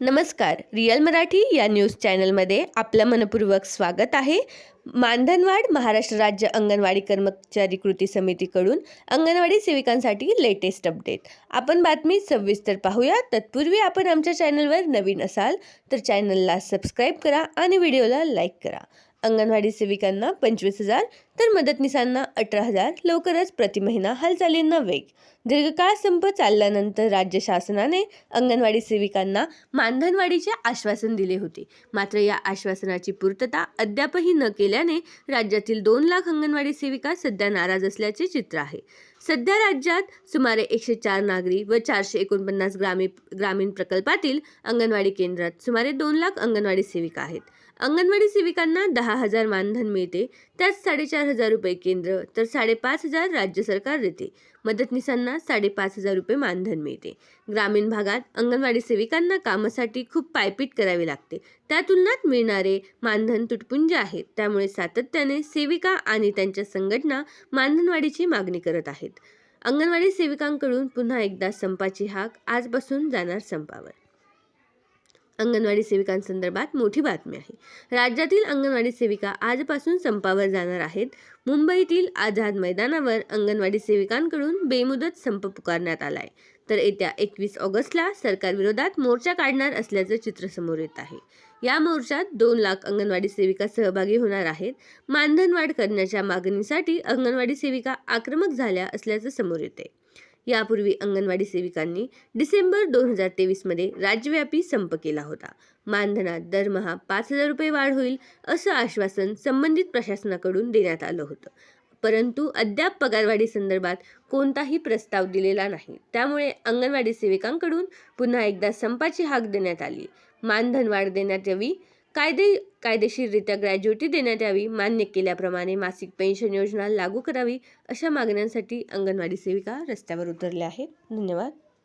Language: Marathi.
नमस्कार रिअल मराठी या न्यूज चॅनलमध्ये आपलं मनपूर्वक स्वागत आहे. मानधनवाड महाराष्ट्र राज्य अंगणवाडी कर्मचारी कृती समितीकडून अंगणवाडी सेविकांसाठी लेटेस्ट अपडेट आपण बातमी सविस्तर पाहूया. तत्पूर्वी आपण आमच्या चॅनलवर नवीन असाल तर चॅनलला सबस्क्राईब करा आणि व्हिडिओला लाईक करा. अंगणवाडी सेविकांना पंचवीस हजार तर मदतनीसांना अठरा हजार. लवकरच प्रति महिना हालचालींना वेग दीर्घकाळ संप चालल्यानंतर राज्य शासनाने अंगणवाडी सेविकांना मानधनवाढीचे आश्वासन दिले होते. मात्र या आश्वासनाची पूर्तता अद्यापही न केल्याने राज्यातील दोन लाख अंगणवाडी सेविका सध्या नाराज असल्याचे चित्र आहे. सध्या राज्यात सुमारे एकशे चार नागरी व चारशे एकोणपन्नास ग्रामी ग्रामीण प्रकल्पातील अंगणवाडी केंद्रात सुमारे दोन लाख अंगणवाडी सेविका आहेत. अंगणवाडी सेविकांना दहा हजार मानधन मिळते त्यात साडेचार हजार रुपये केंद्र तर साडेपाच हजार राज्य सरकार देते. मदतनीसांना साडेपाच हजार रुपये मानधन मिळते. ग्रामीण भागात अंगणवाडी सेविकांना कामासाठी खूप पायपीट करावी लागते. त्या तुलनात मिळणारे मानधन तुटपुंज आहेत त्यामुळे सातत्याने सेविका आणि त्यांच्या संघटना मानधनवाढीची मागणी करत आहेत. अंगणवाडी सेविकांकडून पुन्हा एकदा संपाची हाक आजपासून जाणार संपावर. अंगणवाडी सेविकांसंदर्भात मोठी बातमी आहे. राज्यातील अंगणवाडी सेविका आजपासून संपावर जाणार आहेत. मुंबईतील आझाद मैदानावर अंगणवाडी सेविकांकडून बेमुदत संप पुकारण्यात आलाय. तर येत्या एकवीस ऑगस्टला सरकारविरोधात मोर्चा काढणार असल्याचं चित्र समोर येत आहे. या मोर्चात दोन लाख अंगणवाडी सेविका सहभागी होणार आहेत. मानधन वाढ करण्याच्या मागणीसाठी अंगणवाडी सेविका आक्रमक झाल्या असल्याचं समोर येते. यापूर्वी अंगणवाडी सेविकांनी डिसेंबर दोन हजार तेवीसमध्ये राज्यव्यापी संप केला होता. मानधनात दरमहा पाच हजार रुपये वाढ होईल असं आश्वासन संबंधित प्रशासनाकडून देण्यात आलं होतं. परंतु अद्याप पगारवाढी संदर्भात कोणताही प्रस्ताव दिलेला नाही. त्यामुळे अंगणवाडी सेविकांकडून पुन्हा एकदा संपाची हाक देण्यात आली. मानधन वाढ देण्यात यावी कायदे कायदेशीररित्या ग्रॅज्युटी देण्यात यावी मान्य केल्याप्रमाणे मासिक पेन्शन योजना लागू करावी अशा मागण्यांसाठी अंगणवाडी सेविका रस्त्यावर उतरल्या आहेत. धन्यवाद.